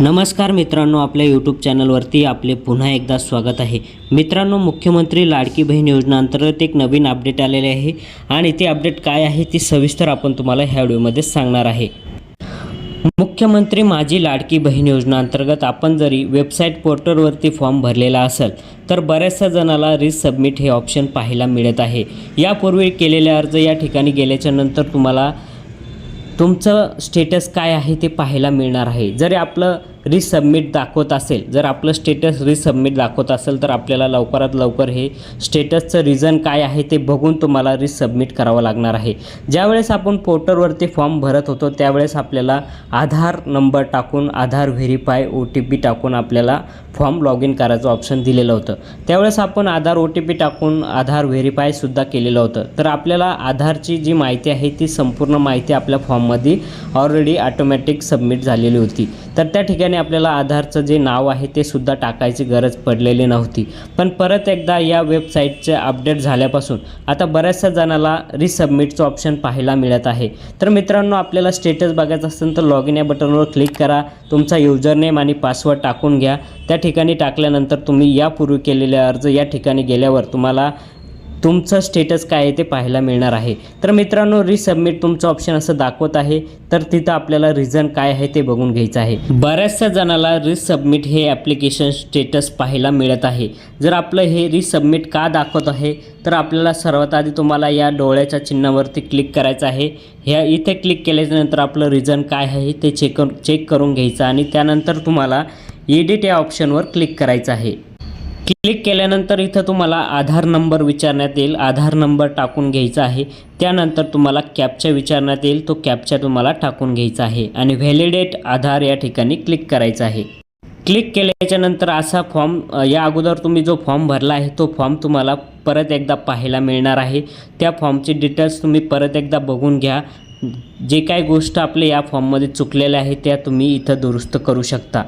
नमस्कार मित्रांनो आपल्या यूट्यूब चॅनलवरती आपले पुन्हा एकदा स्वागत आहे. मित्रांनो मुख्यमंत्री लाडकी बहीण योजनेअंतर्गत एक नवीन अपडेट आलेले आहे आणि ते अपडेट काय आहे ती सविस्तर आपण तुम्हाला ह्या व्हिडिओमध्ये सांगणार आहे. मुख्यमंत्री माझी लाडकी बहीण योजनेअंतर्गत आपण जरी वेबसाईट पोर्टलवरती फॉर्म भरलेला असेल तर बऱ्याचशा जणाला रिसबमिट हे ऑप्शन पाहायला मिळत आहे. यापूर्वी केलेले अर्ज या ठिकाणी गेल्याच्यानंतर तुम्हाला तुमचं स्टेटस काय आहे ते पाहायला मिळणार आहे. जर आपलं रिसबमिट दाखवत असेल जर आपलं स्टेटस रिसबमिट दाखवत असेल तर आपल्याला लवकरात लवकर हे स्टेटसचं रिझन काय आहे ते बघून तुम्हाला रिसबमिट करावं लागणार आहे. ज्यावेळेस आपण पोर्टलवरती फॉर्म भरत होतो त्यावेळेस आपल्याला आधार नंबर टाकून Aadhaar verify O T P टाकून आपल्याला फॉर्म लॉग इन करायचं ऑप्शन दिलेलं होतं. त्यावेळेस आपण आधार ओ टी पी टाकून आधार व्हेरीफायसुद्धा केलेलं होतं. तर आपल्याला आधारची जी माहिती आहे ती संपूर्ण माहिती आपल्या फॉर्ममध्ये ऑलरेडी ऑटोमॅटिक सबमिट झालेली होती. तर त्या ठिकाणी आपल्याला आधारचं जे नाव आहे ते सुद्धा टाकायची गरज पडलेली नव्हती. पण परत एकदा या वेबसाईटचे अपडेट झाल्यापासून आता बऱ्याचशा जणाला रिसबमिटचं ऑप्शन पाहायला मिळत आहे. तर मित्रांनो आपल्याला स्टेटस बघायचं असेल तर लॉग इन या बटनवर क्लिक करा. तुमचा युजरनेम आणि पासवर्ड टाकून घ्या. त्या ठिकाणी टाकल्यानंतर तुम्ही यापूर्वी केलेले अर्ज या ठिकाणी गेल्यावर तुम्हाला तुमचं स्टेटस काय आहे ते पाहायला मिळणार आहे. तर मित्रांनो रिसबमिट तुमचं ऑप्शन असं दाखवत आहे. तर तिथं आपल्याला रिझन काय आहे ते बघून घ्यायचं आहे. बऱ्याचशा जणाला रिसबमिट हे ॲप्लिकेशन स्टेटस पाहायला मिळत आहे. जर आपलं हे रिसबमिट का दाखवत आहे तर आपल्याला सर्वात आधी तुम्हाला या डोळ्याच्या चिन्हावरती क्लिक करायचं आहे. ह्या इथे क्लिक केल्याच्यानंतर आपलं रिझन काय आहे ते चेक चेक करून घ्यायचं आणि त्यानंतर तुम्हाला एडिट या ऑप्शनवर क्लिक करायचं आहे. क्लिक केल्यानंतर इथं तुम्हाला आधार नंबर विचारण्यात येईल. आधार नंबर टाकून घ्यायचा आहे. त्यानंतर तुम्हाला कॅपचा विचारण्यात येईल. तो कॅपचा तुम्हाला टाकून घ्यायचा आहे आणि व्हॅलिडेट आधार या ठिकाणी क्लिक करायचा आहे. क्लिक केल्याच्यानंतर असा फॉर्म या अगोदर तुम्ही जो फॉर्म भरला आहे तो फॉर्म तुम्हाला परत एकदा पाहायला मिळणार आहे. त्या फॉर्मचे डिटेल्स तुम्ही परत एकदा बघून घ्या. जे काही गोष्ट आपल्या या फॉर्ममध्ये चुकलेल्या आहेत त्या तुम्ही इथं दुरुस्त करू शकता.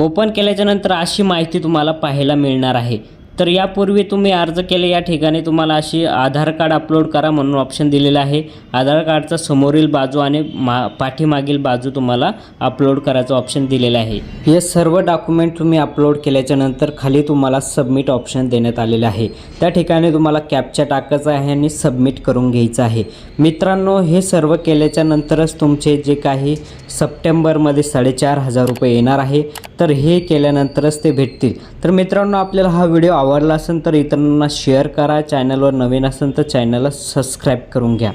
ओपन केल्याच्यानंतर अशी माहिती तुम्हाला पाहायला मिळणार आहे. तर यापूर्वी तुम्ही अर्ज केले या ठिकाणी तुम्हाला अशी आधार कार्ड अपलोड करा म्हणून ऑप्शन दिलेलं आहे. आधार कार्डचा समोरील बाजू आणि मा पाठीमागील बाजू तुम्हाला अपलोड करायचं ऑप्शन दिलेलं आहे. हे सर्व डॉक्युमेंट तुम्ही अपलोड केल्याच्यानंतर खाली तुम्हाला सबमिट ऑप्शन देण्यात आलेलं आहे. त्या ठिकाणी तुम्हाला कॅपच्या टाकायचं आहे आणि सबमिट करून घ्यायचं आहे. मित्रांनो हे सर्व केल्याच्या नंतरच तुमचे जे काही सप्टेंबरमध्ये साडेचार हजार रुपये येणार आहे तर हे केल्यानंतरच ते भेटतील. तर मित्रांनो आपल्याला हा व्हिडिओ आवडला असेल तर इतरांना शेअर करा. चॅनलवर नवीन असेल तर चॅनलला सबस्क्राईब करून घ्या.